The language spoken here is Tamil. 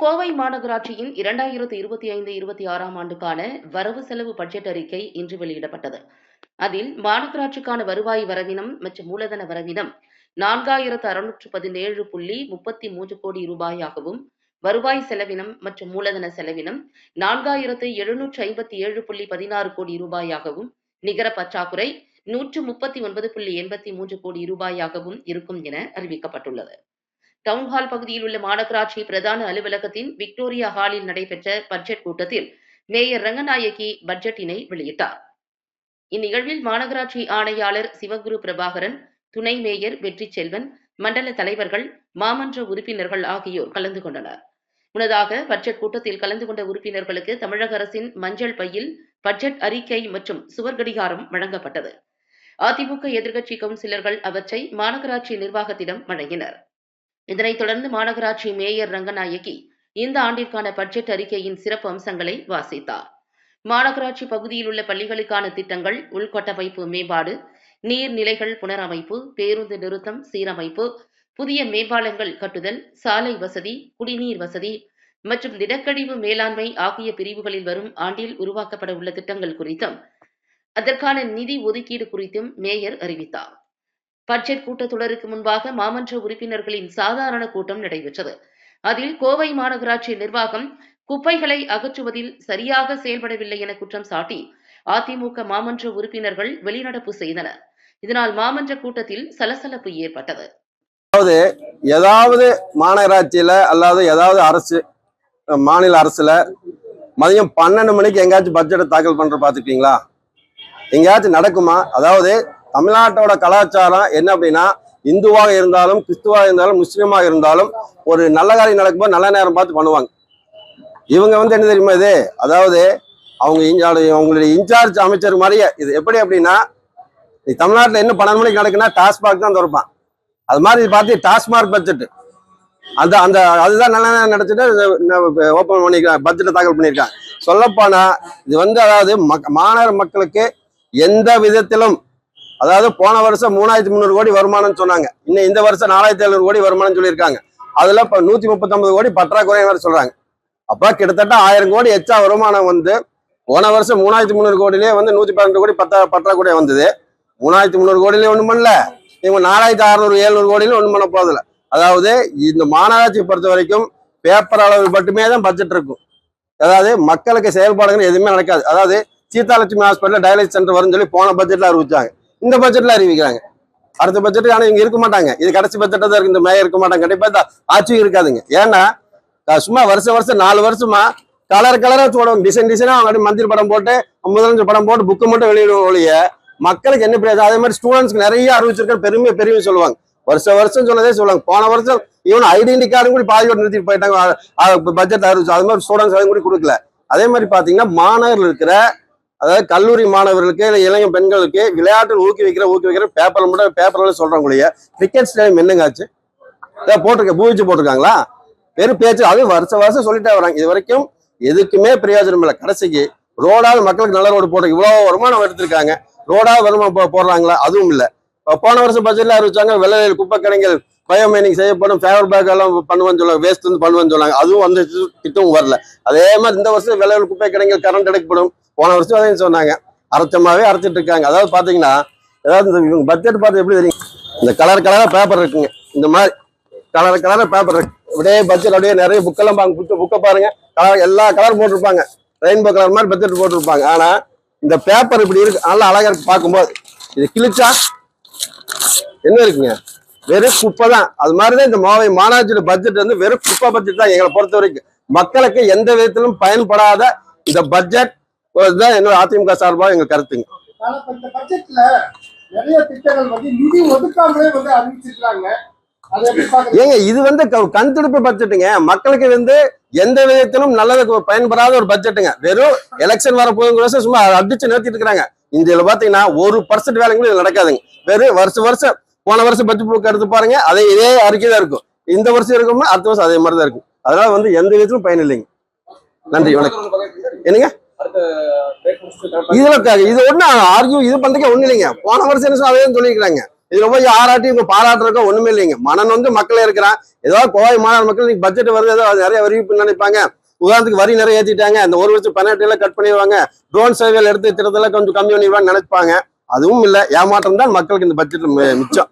கோவை மாநகராட்சியின் இரண்டாயிரத்து இருபத்தி ஐந்து இருபத்தி ஆறாம் ஆண்டுக்கான வரவு செலவு பட்ஜெட் அறிக்கை இன்று வெளியிடப்பட்டது. அதில் மாநகராட்சிக்கான வருவாய் வரவினம் மற்றும் மூலதன வரவினம் நான்காயிரத்து அறுநூற்று பதினேழு புள்ளி முப்பத்தி மூன்று கோடி ரூபாயாகவும் வருவாய் செலவினம் மற்றும் மூலதன செலவினம் நான்காயிரத்து எழுநூற்று ஐம்பத்தி ஏழு புள்ளி பதினாறு கோடி ரூபாயாகவும் நிகர பற்றாக்குறை நூற்று முப்பத்தி ஒன்பது புள்ளி எண்பத்தி மூன்று கோடி ரூபாயாகவும் இருக்கும் என அறிவிக்கப்பட்டுள்ளது. டவுன்ஹால் பகுதியில் உள்ள மாநகராட்சி பிரதான அலுவலகத்தின் விக்டோரியா ஹாலில் நடைபெற்ற பட்ஜெட் கூட்டத்தில் மேயர் ரங்கநாயகி பட்ஜெட்டினை வெளியிட்டார். இந்நிகழ்வில் மாநகராட்சி ஆணையாளர் சிவகுரு பிரபாகரன் துணை மேயர் வெற்றி செல்வன் மண்டல தலைவர்கள் மாமன்ற உறுப்பினர்கள் ஆகியோர் கலந்து கொண்டனர். முன்னதாக பட்ஜெட் கூட்டத்தில் கலந்து கொண்ட உறுப்பினர்களுக்கு தமிழக அரசின் மஞ்சள் பையில் பட்ஜெட் அறிக்கை மற்றும் சுவர் கடிகாரம் வழங்கப்பட்டது. அதிமுக எதிர்க்கட்சி கவுன்சிலர்கள் அவற்றை மாநகராட்சி நிர்வாகத்திடம் வழங்கினர். இதனைத் தொடர்ந்து மாநகராட்சி மேயர் ரங்கநாயகி இந்த ஆண்டிற்கான பட்ஜெட் அறிக்கையின் சிறப்பு அம்சங்களை வாசித்தார். மாநகராட்சி பகுதியில் உள்ள பள்ளிகளுக்கான திட்டங்கள் உள்கட்டமைப்பு மேம்பாடு நீர்நிலைகள் புனரமைப்பு பேருந்து நிறுத்தம் சீரமைப்பு புதிய மேம்பாலங்கள் கட்டுதல் சாலை வசதி குடிநீர் வசதி மற்றும் திடக்கழிவு மேலாண்மை ஆகிய பிரிவுகளில் வரும் ஆண்டில் உருவாக்கப்பட உள்ள திட்டங்கள் குறித்தும் அதற்கான நிதி ஒதுக்கீடு குறித்தும் மேயர் அறிவித்தார். பட்ஜெட் கூட்டத்தொடருக்கு முன்பாக மாமன்ற உறுப்பினர்களின் சாதாரண கூட்டம் நடைபெற்றது. அதில் கோவை மாநகராட்சி நிர்வாகம் குப்பைகளை அகற்றுவதில் சரியாக செயல்படவில்லை என குற்றம் சாட்டி அதிமுக மாமன்ற உறுப்பினர்கள் வெளிநடப்பு செய்தனர். இதனால் மாமன்ற கூட்டத்தில் சலசலப்பு ஏற்பட்டது. ஏதாவது மாநகராட்சியில அல்லாத ஏதாவது அரசு மாநில அரசுல மதியம் பன்னெண்டு மணிக்கு எங்கேயாச்சும் பட்ஜெட்டை தாக்கல் பண்ற பார்த்துருக்கீங்களா எங்கேயாச்சும் நடக்குமா? அதாவது தமிழ்நாட்டோட கலாச்சாரம் என்ன அப்படின்னா இந்துவாக இருந்தாலும் கிறிஸ்துவாக இருந்தாலும் முஸ்லீமாக இருந்தாலும் ஒரு நல்ல காரியம் நடக்கும்போது நல்ல நேரம் பார்த்து பண்ணுவாங்க. இவங்க வந்து என்ன தெரியுமா இது? அதாவது அவங்க அவங்களுடைய இன்சார்ஜ் அமைச்சர் மாதிரியே. இது எப்படி அப்படின்னா நீ தமிழ்நாட்டில் என்ன பன்னெண்டு மணிக்கு நடக்குன்னா டாஸ்மாக் தான் திறப்பான். அது மாதிரி பார்த்து டாஸ்மாக் பட்ஜெட் அந்த அந்த அதுதான் நல்ல நேரம் நடத்திட்டு ஓப்பன் பண்ணியிருக்காங்க பட்ஜெட்டை தாக்கல் பண்ணியிருக்காங்க சொல்லப்போனால் இது வந்து அதாவது மக் மாணவர் மக்களுக்கு எந்த விதத்திலும் அதாவது போன வருஷம் மூணாயிரத்தி முந்நூறு கோடி வருமானம்னு சொன்னாங்க. இன்னும் இந்த வருஷம் நாலாயிரத்தி எழுநூறு கோடி வருமானம் சொல்லியிருக்காங்க. அதுல இப்போ நூத்தி முப்பத்தொன்பது கோடி பற்றாக்குறை வேற சொல்றாங்க. அப்போ கிட்டத்தட்ட ஆயிரம் கோடி எச்சா வருமானம் வந்து போன வருஷம் மூணாயிரத்தி முந்நூறு கோடியிலே வந்து நூத்தி பன்னெண்டு கோடி பத்தா பற்றாக்குறை வந்தது. மூணாயிரத்தி முந்நூறு கோடியிலே ஒன்றும் பண்ணல. இவங்க நாலாயிரத்தி அறுநூறு எழுநூறு கோடியில ஒன்றும் பண்ண போதில்லை அதாவது இந்த மாநகராட்சியை பொறுத்த வரைக்கும் பேப்பர் அளவு மட்டுமே தான் பட்ஜெட் இருக்கும். அதாவது மக்களுக்கு செயல்பாடுகள் எதுவுமே நடக்காது. அதாவது சீதாலட்சுமி ஹாஸ்பிட்டல் டயாலிசிஸ் சென்டர் வரும்னு சொல்லி போன பட்ஜெட்ல அறிவிச்சாங்க. இந்த பட்ஜெட்ல அறிவிக்கிறாங்க. அடுத்த பட்ஜெட் ஆனா இவங்க இருக்க மாட்டாங்க. இது கடைசி பட்ஜெட்டா தான் இருக்கு. இந்த மேயர் இருக்க மாட்டாங்க. கண்டிப்பா ஆட்சியும் இருக்காதுங்க. ஏன்னா சும்மா வருஷம் வருஷம் நாலு வருஷமா கலர் கலரா போடுவாங்க. டிசைன் டிசைனா அவங்க மந்திரி படம் போட்டு முதலமைச்சர் படம் போட்டு புக்கு மட்டும் வெளியிடுவோம் ஒழிய மக்களுக்கு என்ன பிரயோஜனம் அதே மாதிரி ஸ்டூடெண்ட்ஸ்க்கு நிறைய அறிவிச்சிருக்க பெருமை பெருமையை சொல்லுவாங்க. வருஷம் வருஷம் சொன்னதே சொல்லுவாங்க. போன வருஷம் ஈவன் ஐடென்டி கார்டும் கூட பாதியோடு நிறுத்திட்டு போயிட்டாங்க. பட்ஜெட் அறிவிச்சு. அது மாதிரி ஸ்டூடெண்ட்ஸ் அதுவும் கூட கொடுக்கல. அதே மாதிரி பாத்தீங்கன்னா மாணவர்கள் இருக்கிற அதாவது கல்லூரி மாணவர்களுக்கு இல்லை இளைஞர் பெண்களுக்கு விளையாட்டு ஊக்குவிக்கிற ஊக்குவிக்கிற பேப்பர்ல மட்டும் பேப்பர்ல சொல்றாங்க கிரிக்கெட் ஸ்டேடியம் என்னங்காச்சு ஏதாவது போட்டிருக்க பூவிச்சு போட்டிருக்காங்களா? வெறும் பேச்சு அது வருஷம் வருஷம் சொல்லிட்டே வராங்க. இது வரைக்கும் எதுக்குமே பிரயோஜனம் இல்லை. கடைசிக்கு ரோடாவது மக்களுக்கு நல்ல ரோடு போட்டு இவ்வளோ வருமானம் எடுத்திருக்காங்க. ரோடாவது வருமானம் போ- போடுறாங்களா? அதுவும் இல்லை. போன வருஷம் பட்ஜெட்ல அறிவிச்சாங்க வெள்ளையில் குப்பை கடைகள் பயோமேனிங் செய்யப்படும் ஃபேவர் பேக் எல்லாம் பண்ணுவேன்னு சொல்லுவாங்க வேஸ்ட் வந்து பண்ணுவேன்னு சொன்னாங்க. அதுவும் வந்து திட்டமும் வரல. அதே மாதிரி இந்த வருஷம் வெள்ளையில் குப்பை கடைகள் கரண்ட் எடுக்கப்படும். போன வருஷம் அதையும் சொன்னாங்க. அரைச்சமாவே அரைச்சிட்டு இருக்காங்க. அதாவது பார்த்தீங்கன்னா ஏதாவது இந்த இவங்க பட்ஜெட் பார்த்து எப்படி தெரியும் இந்த கலர் கலராக பேப்பர் இருக்குங்க. இந்த மாதிரி கலர் கலராக பேப்பர் இருக்கு. அப்படியே பட்ஜெட் அப்படியே நிறைய புக்கெல்லாம் பாங்க புக்கு புக்கை பாருங்க. கலர் எல்லா கலர் போட்டிருப்பாங்க. ரெயின்போ கலர் மாதிரி பட்ஜெட் போட்டிருப்பாங்க. ஆனால் இந்த பேப்பர் இப்படி இருக்கு. நல்லா அழகாக இருக்கு பார்க்கும்போது. இது கிழிச்சா என்ன இருக்குங்க? வெறும் குப்பை தான். அது மாதிரி தான் இந்த மாவை மாநகராட்சியோட பட்ஜெட் வந்து வெறும் குப்பை பட்ஜெட் தான் எங்களை பொறுத்த வரைக்கும். மக்களுக்கு எந்த விதத்திலும் பயன்படாத இந்த பட்ஜெட் தான் என்னோட அதிமுக சார்பாக எங்க கருத்துங்க. ஏங்க இது வந்து கண் துடுப்பு பட்ஜெட்டுங்க. மக்களுக்கு வந்து எந்த விதத்திலும் நல்லதுக்கு பயன்படாத ஒரு பட்ஜெட்டுங்க. வெறும் எலெக்ஷன் வர போதுங்க சும்மா அடிச்சு நிறுத்திட்டு இருக்கிறாங்க. இதுல பாத்தீங்கன்னா ஒரு பர்சன்ட் வேலைங்களும் இது நடக்காதுங்க. வெறும் வருஷம் வருஷம் போன வருஷம் பட்ஜெட் புக் எடுத்து பாருங்க அதே இதே அறிக்கை தான் இருக்கும். இந்த வருஷம் இருக்கும்னா அடுத்த வருஷம் அதே மாதிரி தான் இருக்கும். அதனால வந்து எந்த விதத்திலும் பயன் இல்லைங்க. நன்றி வணக்கம். என்னங்க? இதுல இது ஒண்ணு ஆர்கியூ இது பண்றதுக்கே ஒண்ணு இல்லைங்க. போன வருஷம் என்ன அதே சொல்லியிருக்காங்க இதுல போய் ஆராட்டி இவங்க பாராட்டுறதுக்கோ ஒண்ணுமே இல்லைங்க. மனன் வந்து மக்களே இருக்கிறான். ஏதோ கோவை மாநில மக்கள் இன்னைக்கு பட்ஜெட் வருது ஏதோ நிறைய அறிவிப்பு நினைப்பாங்க. உதாரணத்துக்கு வரி நிறைய ஏத்திட்டாங்க. அந்த ஒரு வருஷம் பெனால்ட்டி எல்லாம் கட் பண்ணிடுவாங்க. ட்ரோன் சேவைகள் எடுத்து திட்டத்தெல்லாம் கொஞ்சம் கம்மி பண்ணிடுவாங்க நினைப்பாங்க. அதுவும் இல்ல. ஏமாற்றம் தான் மக்களுக்கு இந்த பட்ஜெட் மிச்சம்.